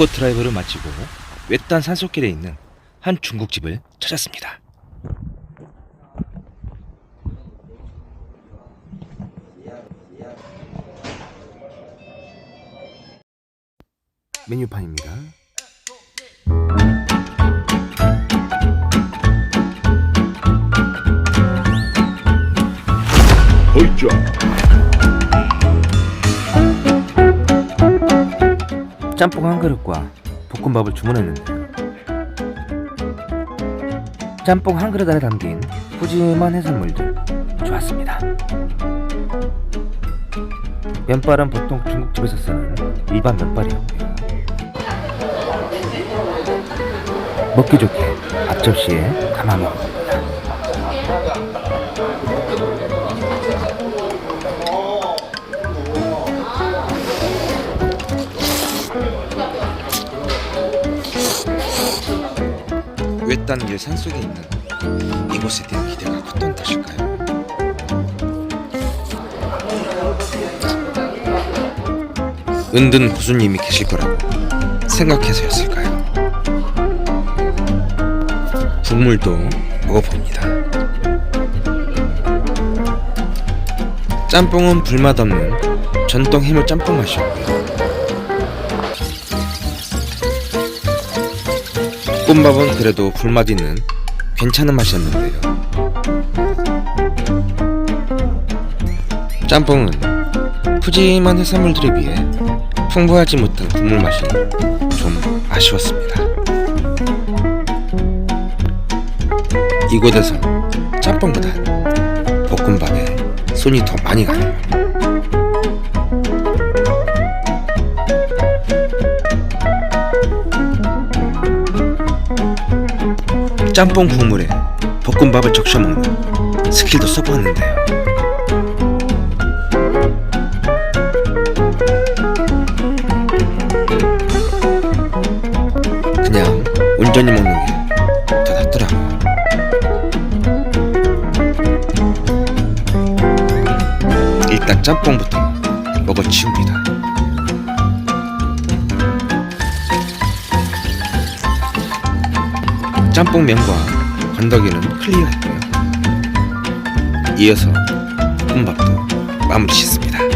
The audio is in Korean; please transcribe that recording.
벚꽃 드라이브를 마치고 외딴 산속길에 있는 한 중국집을 찾았습니다. 메뉴판입니다. 짬뽕 한 그릇과 볶음밥을 주문했는데요. 짬뽕 한 그릇 안에 담긴 푸짐한 해산물들 좋았습니다. 면발은 보통 중국집에서 쓰는 일반 면발이었고요. 먹기 좋게 앞접시에 담아 먹었습니다. 외딴 길 산속에 있는 이곳에 대한 기대가 컸던 탓일까요? 은든 고수님이 계실 거라고 생각해서였을까요? 국물도 먹어봅니다. 짬뽕은 불맛 없는 전통 해물 짬뽕 맛이었고요. 볶음밥은 그래도 불맛 있는 괜찮은 맛이었는데요. 짬뽕은 푸짐한 해산물들에 비해 풍부하지 못한 국물 맛이 좀 아쉬웠습니다. 이곳에선 짬뽕보다 볶음밥에 손이 더 많이 가네요. 짬뽕 국물에 볶음밥을 적셔 먹는 스킬도 써보았는데요. 그냥 온전히 먹는 게 더 낫더라고요. 일단 짬뽕부터 먹어 치웁니다. 짬뽕면과 건더기는 클리어했고요. 이어서 볶음밥도 마무리 짓습니다.